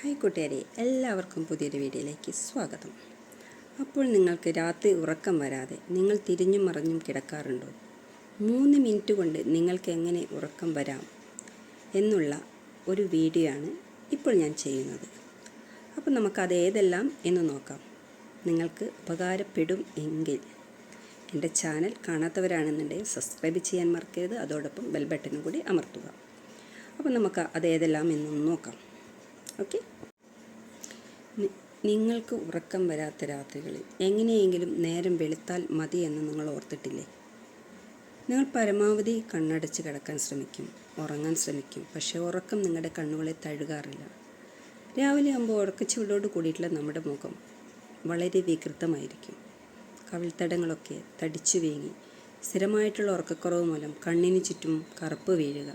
Hi കൂട്ടുകാരെ എല്ലാവർക്കും പുതിയൊരു വീഡിയോയിലേക്ക് സ്വാഗതം. അപ്പോൾ നിങ്ങൾക്ക് രാത്രി ഉറക്കം വരാതെ നിങ്ങൾ തിരിഞ്ഞും മറിഞ്ഞും കിടക്കാറുണ്ടോ? മൂന്ന് മിനിറ്റ് കൊണ്ട് നിങ്ങൾക്ക് എങ്ങനെ ഉറക്കം വരാം എന്നുള്ള ഒരു വീഡിയോ ആണ് ഇപ്പോൾ ഞാൻ ചെയ്യുന്നത്. അപ്പോൾ നമുക്കത് ഏതെല്ലാം എന്ന് നോക്കാം. നിങ്ങൾക്ക് ഉപകാരപ്പെടും എങ്കിൽ എന്റെ ചാനൽ കാണാത്തവരാണെന്നുണ്ടെങ്കിൽ സബ്സ്ക്രൈബ് ചെയ്യാൻ മറക്കരുത്. അതോടൊപ്പം ബെൽ ബട്ടനും കൂടി അമർത്തുക. അപ്പോൾ നമുക്ക് അത് ഏതെല്ലാം എന്നൊന്ന് നോക്കാം. ഓക്കെ. നിങ്ങൾക്ക് ഉറക്കം വരാത്ത രാത്രികളിൽ എങ്ങനെയെങ്കിലും നേരം വെളുത്താൽ മതി എന്ന് നിങ്ങൾ ഓർത്തിട്ടില്ലേ? നിങ്ങൾ പരമാവധി കണ്ണടച്ച് കിടക്കാൻ ശ്രമിക്കും ഉറങ്ങാൻ ശ്രമിക്കും പക്ഷേ ഉറക്കം നിങ്ങളുടെ കണ്ണുകളെ തഴുകാറില്ല. രാവിലെ ആകുമ്പോൾ ഉറക്കച്ചുവടോട് കൂടിയിട്ടുള്ള നമ്മുടെ മുഖം വളരെ വികൃതമായിരിക്കും. കവിൾത്തടങ്ങളൊക്കെ തടിച്ചു വീങ്ങി സ്ഥിരമായിട്ടുള്ള ഉറക്കക്കുറവ് മൂലം കണ്ണിന് ചുറ്റും കറുപ്പ് വീഴുക.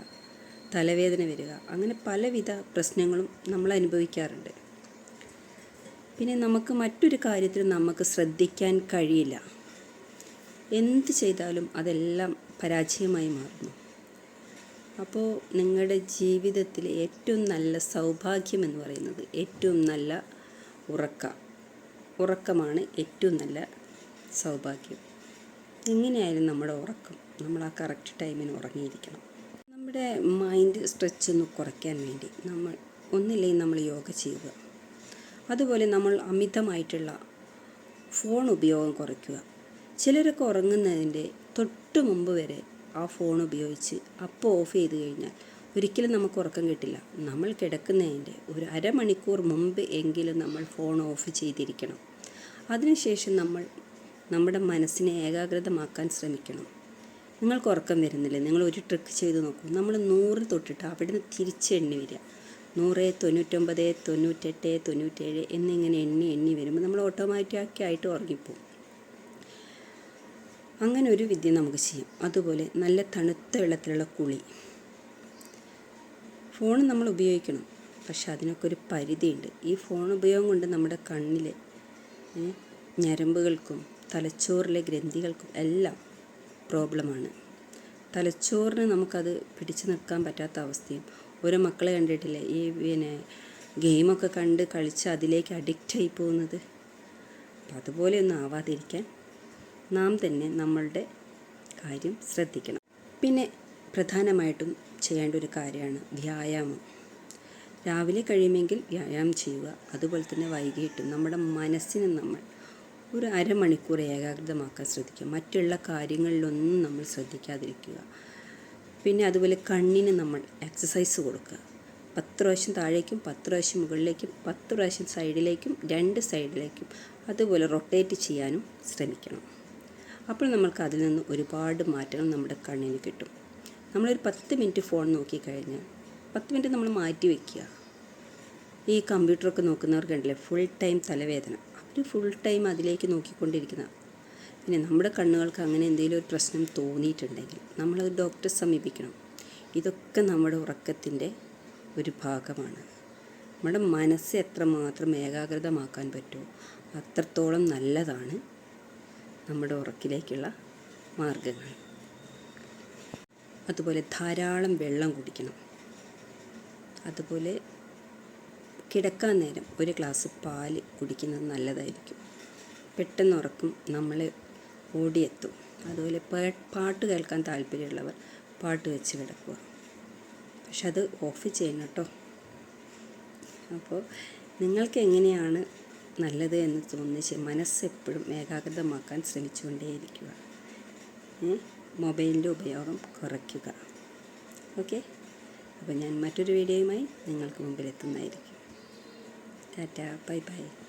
തലവേദന വരിക. അങ്ങനെ പലവിധ പ്രശ്നങ്ങളും നമ്മൾ അനുഭവിക്കാറുണ്ട്. പിന്നെ നമുക്ക് മറ്റൊരു കാര്യത്തിൽ നമുക്ക് ശ്രദ്ധിക്കാൻ കഴിയില്ല. എന്ത് ചെയ്താലും അതെല്ലാം പരാജയമായി മാറുന്നു. അപ്പോൾ നിങ്ങളുടെ ജീവിതത്തിലെ ഏറ്റവും നല്ല സൗഭാഗ്യം എന്ന് പറയുന്നത് ഏറ്റവും നല്ല ഉറക്ക. ഉറക്കമാണ് ഏറ്റവും നല്ല സൗഭാഗ്യം. എങ്ങനെയായാലും നമ്മുടെ ഉറക്കം നമ്മൾ ആ കറക്റ്റ് ടൈമിന് ഉറങ്ങിയിരിക്കണം. നമ്മുടെ മൈൻഡ് സ്ട്രെച്ച് ഒന്ന് കുറയ്ക്കാൻ വേണ്ടി നമ്മൾ ഒന്നില്ലെങ്കിൽ നമ്മൾ യോഗ ചെയ്യുക. അതുപോലെ നമ്മൾ അമിതമായിട്ടുള്ള ഫോൺ ഉപയോഗം കുറയ്ക്കുക. ചിലരൊക്കെ ഉറങ്ങുന്നതിന്റെ തൊട്ട് മുമ്പ് വരെ ആ ഫോൺ ഉപയോഗിച്ച് അപ്പോൾ ഓഫ് ചെയ്ത് കഴിഞ്ഞാൽ ഒരിക്കലും നമുക്ക് ഉറക്കം കിട്ടില്ല. നമ്മൾ കിടക്കുന്നതിന്റെ ഒരു അരമണിക്കൂർ മുമ്പ് എങ്കിലും നമ്മൾ ഫോൺ ഓഫ് ചെയ്തിരിക്കണം. അതിനുശേഷം നമ്മൾ നമ്മുടെ മനസ്സിനെ ഏകാഗ്രതമാക്കാൻ ശ്രമിക്കണം. നിങ്ങൾക്ക് ഉറക്കം വരുന്നില്ല? നിങ്ങൾ ഒരു ട്രിക്ക് ചെയ്ത് നോക്കൂ. നമ്മൾ നൂറിൽ തൊട്ടിട്ട് അവിടെ നിന്ന് തിരിച്ച് എണ്ണി വരിക. നൂറ് തൊണ്ണൂറ്റൊമ്പത് തൊണ്ണൂറ്റെട്ട് തൊണ്ണൂറ്റേഴ് എന്നിങ്ങനെ എണ്ണി എണ്ണി വരുമ്പോൾ നമ്മൾ ഓട്ടോമാറ്റിക് ആയിട്ട് ഉറങ്ങിപ്പോവും. അങ്ങനെ ഒരു വിദ്യ നമുക്ക് ചെയ്യാം. അതുപോലെ നല്ല തണുത്ത വെള്ളത്തിലുള്ള കുളി. ഫോൺ നമ്മൾ ഉപയോഗിക്കണം. പക്ഷെ അതിനൊക്കെ ഒരു പരിധിയുണ്ട്. ഈ ഫോൺ ഉപയോഗം കൊണ്ട് നമ്മുടെ കണ്ണിലെ ഞരമ്പുകൾക്കും തലച്ചോറിലെ ഗ്രന്ഥികൾക്കും എല്ലാം പ്രോബ്ലമാണ്. തലച്ചോറിന് നമുക്കത് പിടിച്ചു നിൽക്കാൻ പറ്റാത്ത അവസ്ഥയും ഓരോ മക്കളെ കണ്ടിട്ടില്ലേ ഈ പിന്നെ ഗെയിമൊക്കെ കണ്ട് കളിച്ച് അതിലേക്ക് അഡിക്റ്റ് ആയി പോകുന്നത്? അപ്പം അതുപോലെയൊന്നും ആവാതിരിക്കാൻ നാം തന്നെ നമ്മളുടെ കാര്യം ശ്രദ്ധിക്കണം. പിന്നെ പ്രധാനമായിട്ടും ചെയ്യേണ്ട ഒരു കാര്യമാണ് വ്യായാമം. രാവിലെ കഴിയുമെങ്കിൽ വ്യായാമം ചെയ്യുക. അതുപോലെ തന്നെ വൈകിട്ടും നമ്മുടെ മനസ്സിനെ നമ്മൾ ഒരു അരമണിക്കൂർ ഏകാഗ്രതമാക്കാൻ ശ്രദ്ധിക്കുക. മറ്റുള്ള കാര്യങ്ങളിലൊന്നും നമ്മൾ ശ്രദ്ധിക്കാതിരിക്കുക. പിന്നെ അതുപോലെ കണ്ണിന് നമ്മൾ എക്സസൈസ് കൊടുക്കുക. പത്ത് പ്രാവശ്യം താഴേക്കും പത്ത് പ്രാവശ്യം മുകളിലേക്കും പത്ത് പ്രാവശ്യം സൈഡിലേക്കും രണ്ട് സൈഡിലേക്കും അതുപോലെ റൊട്ടേറ്റ് ചെയ്യാനും ശ്രമിക്കണം. അപ്പോൾ നമ്മൾക്ക് അതിൽ നിന്ന് ഒരുപാട് മാറ്റങ്ങൾ നമ്മുടെ കണ്ണിന് കിട്ടും. നമ്മളൊരു പത്ത് മിനിറ്റ് ഫോൺ നോക്കിക്കഴിഞ്ഞാൽ പത്ത് മിനിറ്റ് നമ്മൾ മാറ്റി വയ്ക്കുക ഈ കമ്പ്യൂട്ടറൊക്കെ നോക്കുന്നവർക്കുണ്ടല്ലേ ഫുൾ ടൈം തലവേദന. അവർ ഫുൾ ടൈം അതിലേക്ക് നോക്കിക്കൊണ്ടിരിക്കുന്ന പിന്നെ നമ്മുടെ കണ്ണുകൾക്ക് അങ്ങനെ എന്തെങ്കിലും ഒരു പ്രശ്നം തോന്നിയിട്ടുണ്ടെങ്കിൽ നമ്മൾ ഡോക്ടറെ സമീപിക്കണം. ഇതൊക്കെ നമ്മുടെ ഉറക്കത്തിന്റെ ഒരു ഭാഗമാണ്. നമ്മുടെ മനസ്സ് എത്രമാത്രം ഏകാഗ്രതമാക്കാൻ പറ്റുമോ അത്രത്തോളം നല്ലതാണ് നമ്മുടെ ഉറക്കിലേക്കുള്ള മാർഗങ്ങൾ. അതുപോലെ ധാരാളം വെള്ളം കുടിക്കണം. അതുപോലെ കിടക്കാൻ നേരം ഒരു ഗ്ലാസ് പാൽ കുടിക്കുന്നത് നല്ലതായിരിക്കും. പെട്ടെന്ന് ഉറക്കും നമ്മൾ ഓടിയെത്തും. അതുപോലെ പാട്ട് കേൾക്കാൻ താല്പര്യമുള്ളവർ പാട്ട് വെച്ച് കിടക്കുക. പക്ഷെ അത് ഓഫ് ചെയ്യണം കേട്ടോ. അപ്പോൾ നിങ്ങൾക്ക് എങ്ങനെയാണ് നല്ലത് എന്ന് തോന്നിച്ച് മനസ്സെപ്പോഴും ഏകാഗ്രതമാക്കാൻ ശ്രമിച്ചുകൊണ്ടേയിരിക്കുക. മൊബൈലിന്റെ ഉപയോഗം കുറയ്ക്കുക. ഓക്കെ? അപ്പോൾ ഞാൻ മറ്റൊരു വീഡിയോയുമായി നിങ്ങൾക്ക് മുമ്പിൽ എത്തുന്നതായിരിക്കും ടാറ്റ ബൈ ബൈ